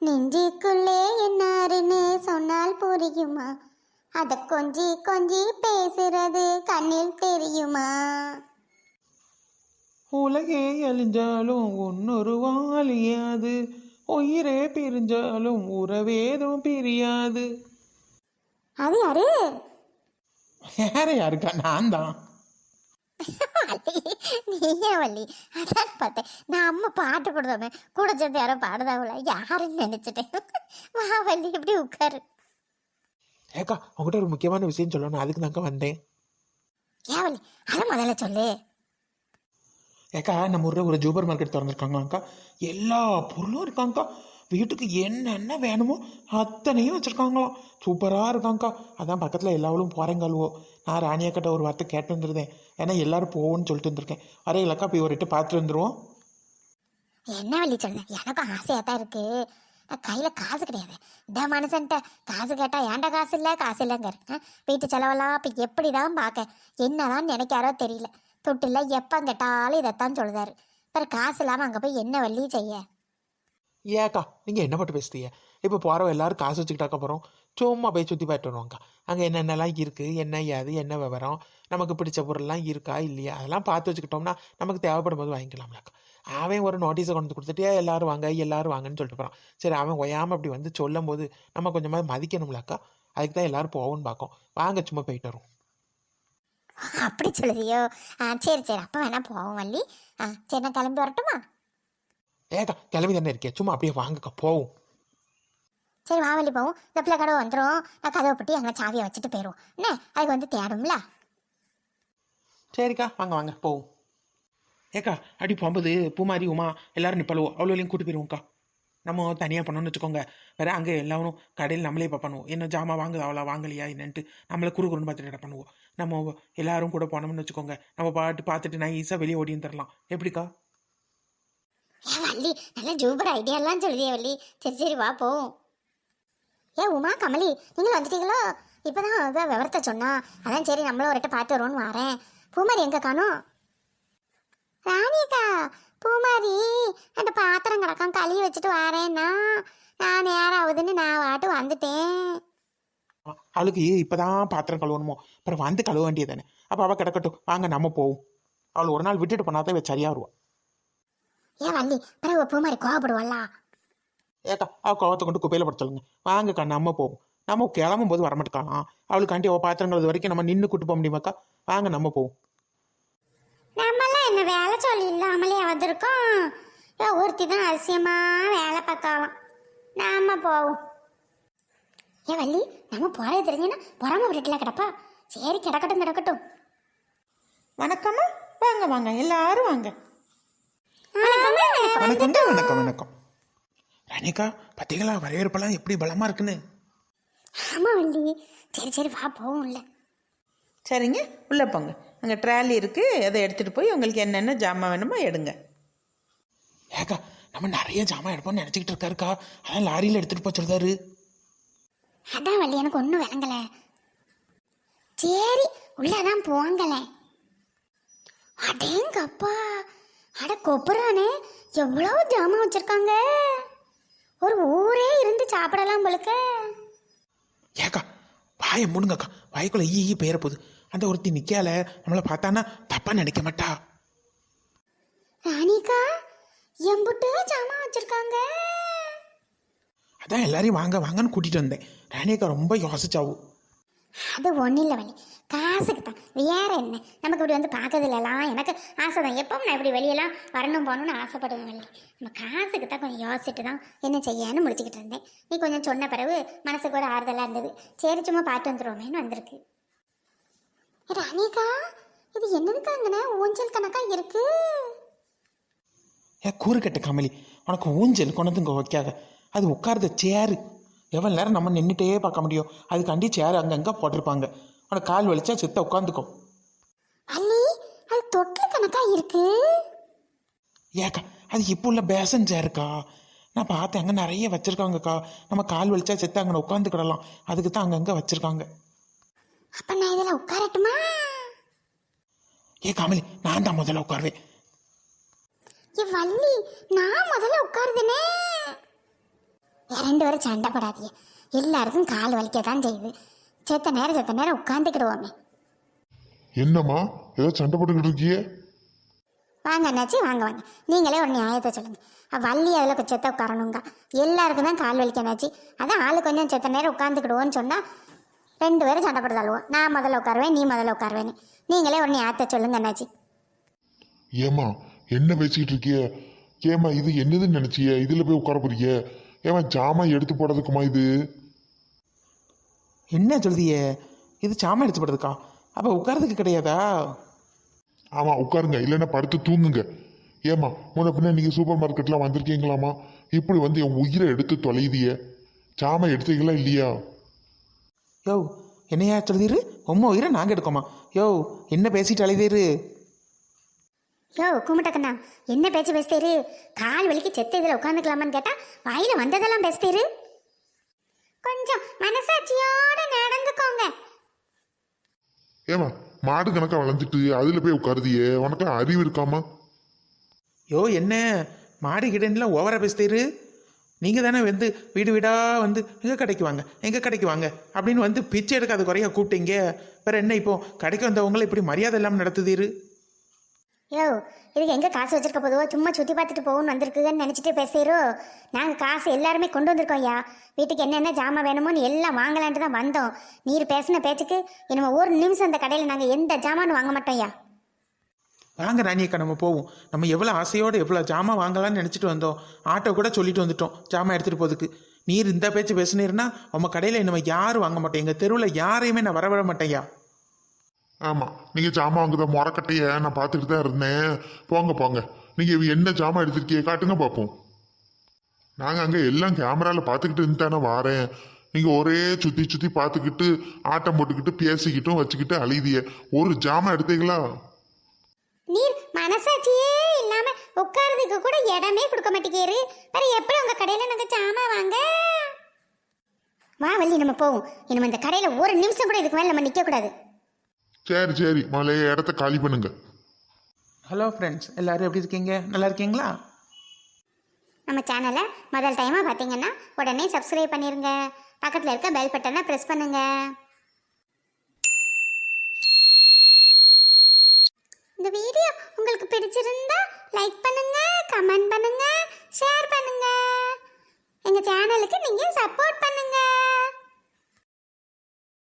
நெஞ்சுக்குள்ளே என்னாருன்னு சொன்னால் புரியுமா? அத கொஞ்சி கொஞ்சி பேசுறது கண்ணில் தெரியுமா? உலகே அழிஞ்சாலும் ஒன்னொரு வாலியாது. உயிரே பிரிஞ்சாலும் உறவேதும் பிரியாது. அது யாரு? வேற யாருக்கா? நான் தான் நீயே வள்ளி. அதான் பார்த்தேன். நான் அம்மா பாட்டு கொடுத்தோமே கூட சேர்ந்து யாரோ பாடுதாவுல யாருன்னு நினைச்சிட்டேன். வா வள்ளி எப்படி உட்காரு. ஏக்கா உங்ககிட்ட ஒரு முக்கியமான விஷயம் சொல்லணும். அதுக்கு தாங்க வந்தேன். ஏன் வள்ளி? அதை முதல்ல சொல்லு. ஏக்கா நம்ம ஊரில் ஒரு ஜூப்பர் மார்க்கெட் திறந்துருக்காங்களாக்கா? எல்லா பொருளும் இருக்காங்கக்கா. வீட்டுக்கு என்னென்ன வேணுமோ அத்தனையும் வச்சுருக்காங்களாம். சூப்பராக இருக்காங்க்கா அதான் பக்கத்தில் எல்லாவளும் போகிறேங்கல்வோ நான் ராணியாக்கிட்ட ஒரு வார்த்தை கேட்டு வந்துருந்தேன். ஏன்னா எல்லாரும் போவோன்னு சொல்லிட்டு வந்திருக்கேன். வரையிலக்கா போய் ஒருட்டு பார்த்துட்டு வந்துருவோம். என்ன வழி சொல்ல எனக்கும் ஆசையாக தான் இருக்கு. கையில் காசு கிடையாது. இந்த மனுஷன்ட்ட காசு கேட்டால் ஏன்டா காசு இல்லை? காசு இல்லைங்கிறாரு ஆ, வீட்டு செலவெல்லாம் இப்போ எப்படி தான் பார்க்க என்னதான் நினைக்காரோ தெரியல. தொட்டில் எப்போ கேட்டாலும் இதைத்தான் சொல்லுதாரு. அப்புறம் காசு இல்லாமல் அங்கே போய் என்ன வள்ளி செய்ய? ஏக்கா நீங்கள் என்ன பட்டு பேசுறீங்க? இப்போ போகிறவ எல்லாரும் காசு வச்சுக்கிட்டாக்க போகிறோம் சும்மா போய் சுற்றி பார்த்து வருவாங்க அங்கே என்னென்னலாம் இருக்குது என்ன ஏது என்ன விவரம்? நமக்கு பிடிச்ச பொருள்லாம் இருக்கா இல்லையா? அதெல்லாம் பார்த்து வச்சுக்கிட்டோம்னா நமக்கு தேவைப்படும் போது வாங்கிக்கலாம்லக்கா அவன் ஒரு நோட்டீஸை கொண்டு கொடுத்துட்டே கொடுத்துட்டு வாங்க எல்லாரும் வாங்கன்னு சொல்லிட்டு போகிறான் சரி அவன் ஒயாமல் அப்படி வந்து சொல்லும் போது நம்ம கொஞ்சமாக மதிக்கணும்லக்கா அதுக்கு தான் எல்லோரும் போகணும்னு பார்க்கோம். வாங்க சும்மா போயிட்டு வரும் அப்படி சொல்லுதியோ ஆ சரி சரி. அப்போ வேணா போவோம் வள்ளி. ஆ சரி நான் கிளம்பி வரட்டுமா? ஏக்கா கிளம்பி தானே இருக்கேன் சும்மா அப்படியே வாங்கக்கா போவோம். சரி வா வள்ளி போவோம். இந்த பிள்ளை கடை வந்துடும் நான் கதவை பட்டி அங்கே சாவியை வச்சுட்டு போயிடுவோம். என்ன? அதுக்கு வந்து தேடும்ல? சரிக்கா வாங்க வாங்க போவோம். ஏக்கா அடி போகும்போது பூமாரி உமா எல்லாரும் நிப்பழுவோம் அவ்வளோலையும் கூட்டு போயிருவோம்க்கா நம்ம தனியாக பண்ணோம்னு வச்சுக்கோங்க. வேற அங்கே எல்லாரும் கடையில் நம்மளே இப்போ பண்ணுவோம் என்ன ஜாமா வாங்குது அவ்வளோ வாங்கலையா என்னன்ட்டு நம்மளை குறு குறுன்னு பார்த்துட்டு பண்ணுவோம் நம்ம எல்லாரும் கூட போனோம்னு வச்சுக்கோங்க. நம்ம பாட்டு பார்த்துட்டு நான் ஈஸியாக வெளியே ஓடியும் தரலாம். எப்படிக்கா? ஏன் வள்ளி நல்ல ஜூபர் ஐடியாலாம் சொல்லுதியே வள்ளி. சரி சரி வா போவோம். ஏ உமா கமலி நீங்கள் வந்துட்டீங்களோ? இப்போதான் அதான் விவரத்தை சொன்னா. அதான் சரி நம்மளும் ஒரு பார்த்து வருவோன்னு வரேன். பூமாரி எங்கே காணும் ராணிக்கா பூமாரி அந்த பாத்திரம் கிடக்கும் கழுவி வச்சுட்டு வரேன்னா நான் நேரம் ஆகுதுன்னு நான் வாட்டு வந்துட்டேன். அவளுக்கு இப்போதான் பாத்திரம் கழுவணுமோ? அப்புறம் வந்து கழுவ வேண்டியது தானே. அப்போ அவள் கிடக்கட்டும். வாங்க நம்ம போவோம். அவள் ஒரு நாள் விட்டுட்டு போனால் தான் சரியாக வருவாள் ஏன் வள்ளி? பிறகு பூமாரி கோவப்படுவாளா? ஏக்கா அவள் கோவத்தை கொண்டு குப்பையில் பட சொல்லுங்க. வாங்கக்கா நம்ம போவோம். நம்ம கிளம்பும் போது வரமாட்டேக்கலாம் அவளுக்காண்டி அவள் பாத்திரங்கள் வரைக்கும் நம்ம நின்று கூட்டு போக முடியுமாக்கா? வாங்க நம்ம போவோம். நம்மளாம் என்ன வேலை சொல்லி இல்லாமலே வந்திருக்கோம். ஒருத்தி தான் அரிசியமா வேலை பார்க்கலாம் நாம போவோம். ஏ வள்ளி நம்ம போறது தெரிஞ்சுன்னா பொறாம வீட்டில் கிடப்பா? சரி கிடக்கட்டும் கிடக்கட்டும். வணக்கம்மா. வாங்க வாங்க. எல்லாரும் வாங்க. வணக்கம் வணக்கம் வணக்கம். ரணிகா பார்த்தீங்களா வரவேற்பெல்லாம் எப்படி பலமா இருக்குன்னு? ஆமா வள்ளி. சரி சரி வா போவோம்ல சரிங்க உள்ளே போங்க. அங்கே ட்ராலி இருக்குது அதை எடுத்துகிட்டு போய் உங்களுக்கு என்னென்ன ஜாமான் வேணுமோ எடுங்க. ஏக்கா நம்ம நிறைய ஜாமான் எடுப்போம்னு நினச்சிக்கிட்டு இருக்காருக்கா. அதான் லாரியில் எடுத்துகிட்டு போக சொல்றாரு. அதான் வள்ளி எனக்கு ஒன்றும் விளங்கல சரி உள்ளதான் போங்கல. அடேங்கப்பா. அட கொப்புறானே எவ்வளவு ஜாமான் வச்சிருக்காங்க? ஒரு ஊரே இருந்து சாப்பிடலாம் போலுக்க. ஏக்கா வாயை முடுங்கக்கா. வாய்க்குள்ள ஈ ஈ பெயர போகுது. அந்த ஒருத்தி நிக்கால நம்மளை பார்த்தானா தப்பா நினைக்க மாட்டா. ராணிகா எம்புட்டு ஜாமான் வச்சிருக்காங்க. அதான் எல்லாரையும் வாங்க வாங்கன்னு கூட்டிட்டு வந்தேன். ராணியக்கா ரொம்ப யோசிச்சாவு. அது ஒன்றும் இல்லை வழி காசுக்கு தான் வேற என்ன? நமக்கு இப்படி வந்து பார்க்கறதுலலாம் எனக்கு ஆசை தான் எப்பவும் நான் இப்படி வெளியெல்லாம் வரணும் போகணும்னு ஆசைப்படுவேன் வழி நம்ம காசுக்கு தான் கொஞ்சம் யோசிச்சுட்டு தான் என்ன செய்யன்னு முடிச்சுக்கிட்டு இருந்தேன். நீ கொஞ்சம் சொன்ன பிறகு மனசுக்கு ஒரு ஆறுதலாக இருந்தது. சரி சும்மா பார்த்து வந்துருவோமேன்னு வந்திருக்கு. ராணிகா இது என்னதுக்காங்கண்ணே ஊஞ்சல் கணக்கா இருக்கு? ஏ கூறுக்கட்ட கமலி. உனக்கு ஊஞ்சல் கொண்டு இங்கே வைக்காத. அது உட்கார்ந்த சேரு எவ்வளோ நேரம் நம்ம நின்றுட்டே பார்க்க முடியும். அதுக்காண்டி சேர் அங்கங்கே போட்டிருப்பாங்க. உனக்கு கால் வலிச்சா செத்த உட்காந்துக்கோ அள்ளி அது தொட்டில் கணக்கா இருக்கு? ஏக்கா அது இப்போ உள்ள பேசன் சேருக்கா நான் பார்த்தேன் அங்கே நிறைய வச்சுருக்காங்கக்கா. நம்ம கால் வலிச்சா செத்து அங்கே உட்காந்துக்கிடலாம் அதுக்கு தான் அங்கங்கே வச்சுருக்காங்க. அப்ப நான் இதில் உட்காரட்டுமா? ஏ கமலி நான் தான் முதல்ல உட்காருவேன். ஏ வள்ளி நான் முதல்ல உட்காருதுனே? ரெண்டு பேரும் சண்டை போடாதீங்க. எல்லாருக்கும் கால் வலிக்க தான் செய்யுது. செத்த நேரம் செத்த நேரம் உட்காந்துக்கிடுவோமே என்னம்மா? ஏதோ சண்டை போட்டுக்கிட்டு இருக்கியே? வாங்க அண்ணாச்சி வாங்க வாங்க. நீங்களே ஒரு நியாயத்தை சொல்லுங்க. வள்ளி அதில் கொஞ்சம் செத்த உட்காரணுங்க. எல்லாருக்கும் தான் கால் வலிக்க அண்ணாச்சி. அதான் ஆளு கொஞ்சம் செத்த நேரம் உட்காந்துக்கிடுவோன்னு சொன்னால் ரெண்டு பேரும் சண்டை போட்டு தள்ளுவோம். நான் முதல்ல உட்காருவேன் நீ முதல்ல உட்காருவேன்னு. நீங்களே ஒரு நியாயத்தை சொல்லுங்க அண்ணாச்சி. ஏம்மா என்ன பேசிக்கிட்டு இருக்கிய? ஏம்மா இது என்னதுன்னு நினைச்சிய? இதுல போய் உட்கார போறிய? ஏம்மா ஜாமான் எடுத்து போடுறதுக்குமா இது? என்ன சொல்லுதியே இது சாமான் எடுத்து போடுறதுக்கா அப்போ உட்காரதுக்கு கிடையாதா? ஆமா உட்காருங்க. இல்லைன்னா படுத்து தூங்குங்க. ஏம்மா முன்ன பின்ன நீங்க சூப்பர் மார்க்கெட்லாம் வந்திருக்கீங்களாமா இப்படி வந்து என் உயிரை எடுத்து தொலைதிய ஜாமான் எடுத்தீங்களா இல்லையா? யோ என்னையா சொல்லுதீரு உம்மா உயிரை நாங்கள் எடுக்கோமா? யோ என்ன பேசிட்டு அழைதீரு யோ கும்பிட்டக்கண்ணா என்ன பேச்சு பேசுதேரு? கால் வலிக்கு செத்த இதில் உட்காந்துக்கலாமான்னு கேட்டால் வாயில் வந்ததெல்லாம் பேசுதேரு. கொஞ்சம் மனசாட்சியோட நடந்துக்கோங்க. ஏம்மா மாடு கணக்கா வளர்ந்துட்டு அதுல போய் உட்காருதியே? உனக்கு அறிவு இருக்காமா யோ என்ன? மாடி கிடன்லாம் ஓவரா பேசுதீரு நீங்கள் தானே வந்து வீடு வீடாக வந்து எங்கள் கடைக்கு வாங்க? எங்கள் கடைக்கு வாங்க? அப்படின்னு வந்து பிச்சை எடுக்காத குறையா கூப்பிட்டீங்க. வேற என்ன இப்போ? கடைக்கு வந்தவங்களை இப்படி மரியாதை இல்லாமல் நடத்துதீரு. யோ இதுக்கு எங்கே காசு வச்சிருக்க போதுவோ சும்மா சுற்றி பார்த்துட்டு போகணும்னு வந்திருக்குன்னு நினச்சிட்டு பேசுகிறோ நாங்கள் காசு எல்லாருமே கொண்டு வந்திருக்கோம் ஐயா. வீட்டுக்கு என்னென்ன ஜாமான் வேணுமோன்னு எல்லாம் வாங்கலான்ட்டு தான் வந்தோம். நீர் பேசின பேச்சுக்கு இனிமே ஒரு நிமிஷம் அந்த கடையில் நாங்கள் எந்த ஜாமானும் வாங்க மாட்டோம் ஐயா. வாங்க ராணியக்கா நம்ம போவோம். நம்ம எவ்வளோ ஆசையோடு எவ்வளோ ஜாமான் வாங்கலாம்னு நினச்சிட்டு வந்தோம். ஆட்டோ கூட சொல்லிட்டு வந்துட்டோம். ஜாமான் எடுத்துகிட்டு போகிறதுக்கு நீர் இந்த பேச்சு பேசுனீர்னா உங்கள் கடையில் நம்ம யாரும் வாங்க மாட்டோம். எங்கள் தெருவில் யாரையுமே நான் வரவிட மாட்டேன்யா ஆமாம் நீங்கள் ஜாமான் வாங்குற முறக்கட்டையை நான் பார்த்துட்டு தான் இருந்தேன். போங்க போங்க. நீங்கள் என்ன ஜாமான் எடுத்துருக்கீங்க காட்டுங்க பார்ப்போம். நாங்கள் அங்கே எல்லாம் கேமராவில் பார்த்துக்கிட்டு இருந்துட்டானே வாரேன். நீங்கள் ஒரே சுற்றி சுற்றி பார்த்துக்கிட்டு ஆட்டம் போட்டுக்கிட்டு பேசிக்கிட்டும் வச்சுக்கிட்டு அழுதிய ஒரு ஜாமான் எடுத்தீங்களா? நீர் மனசாட்சியே இல்லாம உட்கார்றதுக்கு கூட இடமே கொடுக்க மாட்டேங்கிறாரு வேற எப்படி உங்க கடையில நாங்க ஜாமான் வாங்க? வா வள்ளி நம்ம போவோம். இனிமே இந்த கடையில ஒரு நிமிஷம் கூட இதுக்கு மேல நம்ம நிக்க கூடாது சரி சரி. முதல்ல இடத்த காலி பண்ணுங்க. ஹலோ ஃப்ரெண்ட்ஸ் எல்லாரும் எப்படி இருக்கீங்க? நல்லா இருக்கீங்களா? நம்ம சேனலை முதல் டைமாக பார்த்தீங்கன்னா உடனே சப்ஸ்கிரைப் பண்ணிருங்க. பக்கத்தில் இருக்க பெல் பட்டனை ப்ரெஸ் பண்ணுங்க. இந்த வீடியோ உங்களுக்கு பிடிச்சிருந்தா லைக் பண்ணுங்க கமெண்ட் பண்ணுங்க ஷேர் பண்ணுங்க. எங்க சேனலுக்கு நீங்க சப்போர்ட் பண்ணுங்க.